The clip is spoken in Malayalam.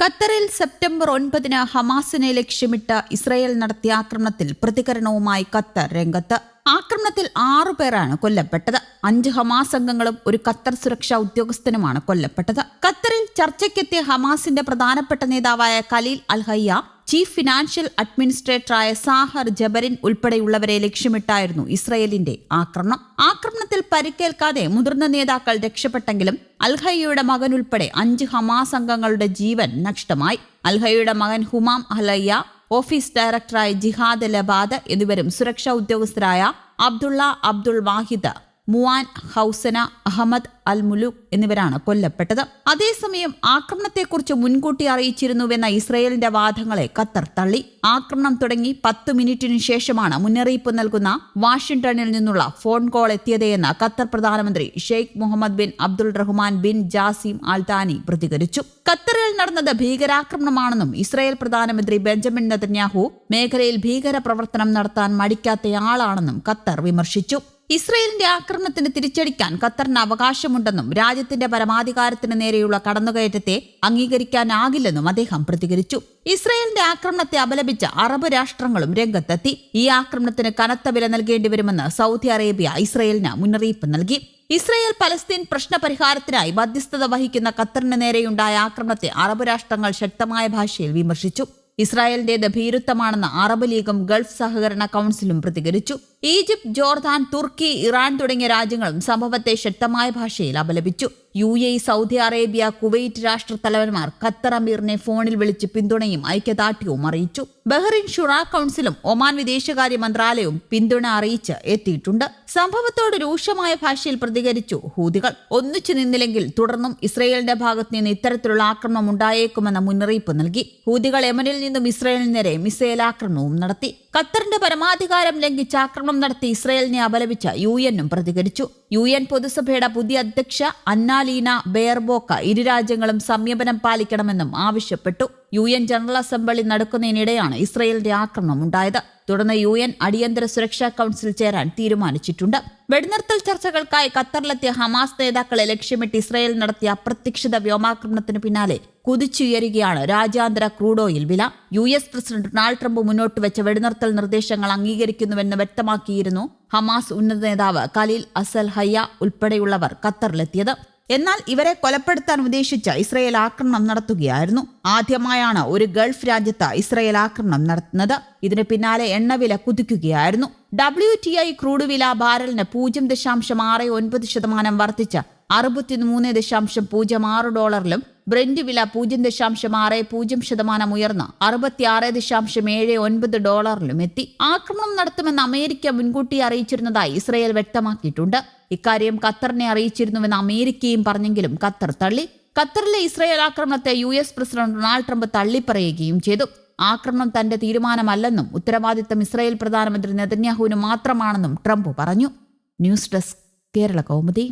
ഖത്തറിൽ സെപ്റ്റംബർ ഒൻപതിന് ഹമാസിനെ ലക്ഷ്യമിട്ട് ഇസ്രായേൽ നടത്തിയ ആക്രമണത്തിൽ പ്രതികരണവുമായി ഖത്തർ രംഗത്ത്. ആക്രമണത്തിൽ ആറു പേരാണ് കൊല്ലപ്പെട്ടത്. അഞ്ച് ഹമാസ് അംഗങ്ങളും ഒരു ഖത്തർ സുരക്ഷാ ഉദ്യോഗസ്ഥനുമാണ് കൊല്ലപ്പെട്ടത്. ഖത്തറിൽ ചർച്ചയ്ക്കെത്തിയ ഹമാസിന്റെ പ്രധാനപ്പെട്ട നേതാവായ Khalil al Hayya chief financial അഡ്മിനിസ്ട്രേറ്ററായ Zaher Jabarin ഉൾപ്പെടെയുള്ളവരെ ലക്ഷ്യമിട്ടായിരുന്നു ഇസ്രയേലിന്റെ ആക്രമണം. ആക്രമണത്തിൽ പരിക്കേൽക്കാതെ മുതിർന്ന നേതാക്കൾ രക്ഷപ്പെട്ടെങ്കിലും അൽഹയ്യയുടെ മകൻ ഉൾപ്പെടെ അഞ്ച് ഹമാസ് അംഗങ്ങളുടെ ജീവൻ നഷ്ടമായി. അൽഹയ്യയുടെ മകൻ ഹുമാം അലയ്യ ഓഫീസ് ഡയറക്ടറായ ജിഹാദ് ലബാദ് എന്നിവരും സുരക്ഷാ ഉദ്യോഗസ്ഥരായ അബ്ദുള്ള അബ്ദുൾ വാഹിദ് മുവാൻ ഹൗസന അഹമ്മദ് അൽ മുലുക് എന്നിവരാണ് കൊല്ലപ്പെട്ടത്. അതേസമയം ആക്രമണത്തെക്കുറിച്ച് മുൻകൂട്ടി അറിയിച്ചിരുന്നുവെന്ന ഇസ്രയേലിന്റെ വാദങ്ങളെ ഖത്തർ തള്ളി. ആക്രമണം തുടങ്ങി പത്ത് മിനിറ്റിനു ശേഷമാണ് മുന്നറിയിപ്പ് നൽകുന്ന വാഷിംഗ്ടണിൽ നിന്നുള്ള ഫോൺ കോൾ എത്തിയതെന്ന് ഖത്തർ പ്രധാനമന്ത്രി Sheikh Mohammed bin Abdul Rahman bin Jassim Al Thani പ്രതികരിച്ചു. ഖത്തറിൽ നടന്നത് ഭീകരാക്രമണമാണെന്നും ഇസ്രായേൽ പ്രധാനമന്ത്രി ബെഞ്ചമിൻ നെതന്യാഹു മേഖലയിൽ ഭീകര പ്രവർത്തനം നടത്താൻ മടിക്കാത്തയാളാണെന്നും ഖത്തർ വിമർശിച്ചു. ഇസ്രയേലിന്റെ ആക്രമണത്തിന് തിരിച്ചടിക്കാൻ ഖത്തറിന് അവകാശമുണ്ടെന്നും രാജ്യത്തിന്റെ പരമാധികാരത്തിന് നേരെയുള്ള കടന്നുകയറ്റത്തെ അംഗീകരിക്കാനാകില്ലെന്നും അദ്ദേഹം പ്രതികരിച്ചു. ഇസ്രയേലിന്റെ ആക്രമണത്തെ അപലപിച്ച അറബ് രാഷ്ട്രങ്ങളും രംഗത്തെത്തി. ഈ ആക്രമണത്തിന് കനത്ത വില നൽകേണ്ടി വരുമെന്ന് സൗദി അറേബ്യ ഇസ്രയേലിന് മുന്നറിയിപ്പ് നൽകി. ഇസ്രയേൽ പലസ്തീൻ പ്രശ്ന പരിഹാരത്തിനായി മധ്യസ്ഥത വഹിക്കുന്ന ഖത്തറിന് നേരെയുണ്ടായ ആക്രമണത്തെ അറബ് രാഷ്ട്രങ്ങൾ ശക്തമായ ഭാഷയിൽ വിമർശിച്ചു. ഇസ്രായേലിന്റേത് ഭീരുത്വമാണെന്ന് അറബ് ലീഗും ഗൾഫ് സഹകരണ കൗൺസിലും പ്രതികരിച്ചു. ഈജിപ്ത് ജോർദാൻ തുർക്കി ഇറാൻ തുടങ്ങിയ രാജ്യങ്ങളും സംഭവത്തെ ശക്തമായ ഭാഷയിൽ അപലപിച്ചു. U A Saudi Arabia Kuwait രാഷ്ട്രത്തലവന്മാർ Qatar അമീറിനെ ഫോണിൽ വിളിച്ച് പിന്തുണയും ഐക്യദാർഢ്യവും അറിയിച്ചു. ബഹ്റിൻ ഷുറ കൌൺസിലും ഒമാൻ വിദേശകാര്യ മന്ത്രാലയവും പിന്തുണ അറിയിച്ച് എത്തിയിട്ടുണ്ട്. സംഭവത്തോട് രൂക്ഷമായ ഭാഷയിൽ പ്രതികരിച്ചു ഹൂതികൾ. ഒന്നിച്ചു നിന്നില്ലെങ്കിൽ തുടർന്നും ഇസ്രയേലിന്റെ ഭാഗത്ത് നിന്ന് ഇത്തരത്തിലുള്ള ആക്രമണം ഉണ്ടായേക്കുമെന്ന മുന്നറിയിപ്പ് നൽകി. ഹൂതികൾ യമനിൽ നിന്നും ഇസ്രയേലിന് നേരെ മിസൈൽ ആക്രമണവും നടത്തി. ഖത്തറിന്റെ പരമാധികാരം ലംഘിച്ച് ആക്രമണം നടത്തി ഇസ്രയേലിനെ അപലപിച്ച യു എന്നും പ്രതികരിച്ചു. യു എൻ പൊതുസഭയുടെ പുതിയ അധ്യക്ഷ അന്നാലീന ബെയർബോക്ക ഇരു രാജ്യങ്ങളും സംയമനം പാലിക്കണമെന്നും ആവശ്യപ്പെട്ടു. യു എൻ ജനറൽ അസംബ്ലി നടക്കുന്നതിനിടെയാണ് ഇസ്രയേലിന്റെ ആക്രമണം ഉണ്ടായത്. തുടർന്ന് യു എൻ അടിയന്തര സുരക്ഷാ കൌൺസിൽ ചേരാൻ തീരുമാനിച്ചിട്ടുണ്ട്. വെടിനിർത്തൽ ചർച്ചകൾക്കായി ഖത്തറിലെത്തിയ ഹമാസ് നേതാക്കളെ ലക്ഷ്യമിട്ട് ഇസ്രയേൽ നടത്തിയ അപ്രതീക്ഷിത വ്യോമാക്രമണത്തിന് പിന്നാലെ കുതിച്ചുയരുകയാണ് രാജ്യാന്തര ക്രൂഡ് ഓയിൽ വില. U S president Donald Trump മുന്നോട്ട് വെച്ച വെടിനിർത്തൽ നിർദ്ദേശങ്ങൾ അംഗീകരിക്കുന്നുവെന്ന് വ്യക്തമാക്കിയിരുന്നു ഹമാസ് ഉന്നത നേതാവ് ഖലീൽ അസൽ ഹയ്യ ഉൾപ്പെടെയുള്ളവർ ഖത്തറിലെത്തിയത്. എന്നാൽ ഇവരെ കൊലപ്പെടുത്താൻ ഉദ്ദേശിച്ച ഇസ്രയേൽ ആക്രമണം നടത്തുകയായിരുന്നു. ആദ്യമായാണ് ഒരു ഗൾഫ് രാജ്യത്ത് ഇസ്രയേൽ ആക്രമണം നടത്തുന്നത് ഇതിന് പിന്നാലെ എണ്ണവില കുതിക്കുകയായിരുന്നു. ഡബ്ല്യു ടി ഐ ക്രൂഡ് വില ബാരലിന് പൂജ്യം ദശാംശം ആറ് ഒൻപത് ശതമാനം വർദ്ധിച്ച് അറുപത്തിമൂന്ന് ദശാംശം പൂജ്യം ആറ് ഡോളറിലും ബ്രെൻഡ് വില പൂജ്യം ദശാംശം ആറ് പൂജ്യം ശതമാനം ഉയർന്ന് അറുപത്തിയാറ് ദശാംശം ഏഴ് ഒൻപത് ഡോളറിലും എത്തി. ആക്രമണം നടത്തുമെന്ന് അമേരിക്ക മുൻകൂട്ടി അറിയിച്ചിരുന്നതായി ഇസ്രയേൽ വ്യക്തമാക്കിയിട്ടുണ്ട്. ഇക്കാര്യം ഖത്തറിനെ അറിയിച്ചിരുന്നുവെന്ന് അമേരിക്കയും പറഞ്ഞെങ്കിലും ഖത്തർ തള്ളി. ഖത്തറിലെ ഇസ്രയേൽ ആക്രമണത്തെ U S president Donald Trump തള്ളിപ്പറയുകയും ചെയ്തു. ആക്രമണം തന്റെ തീരുമാനമല്ലെന്നും ഉത്തരവാദിത്തം ഇസ്രായേൽ പ്രധാനമന്ത്രി നെതന്യാഹുവിന് മാത്രമാണെന്നും ട്രംപ് പറഞ്ഞു. News desk Kerala Kaumudi.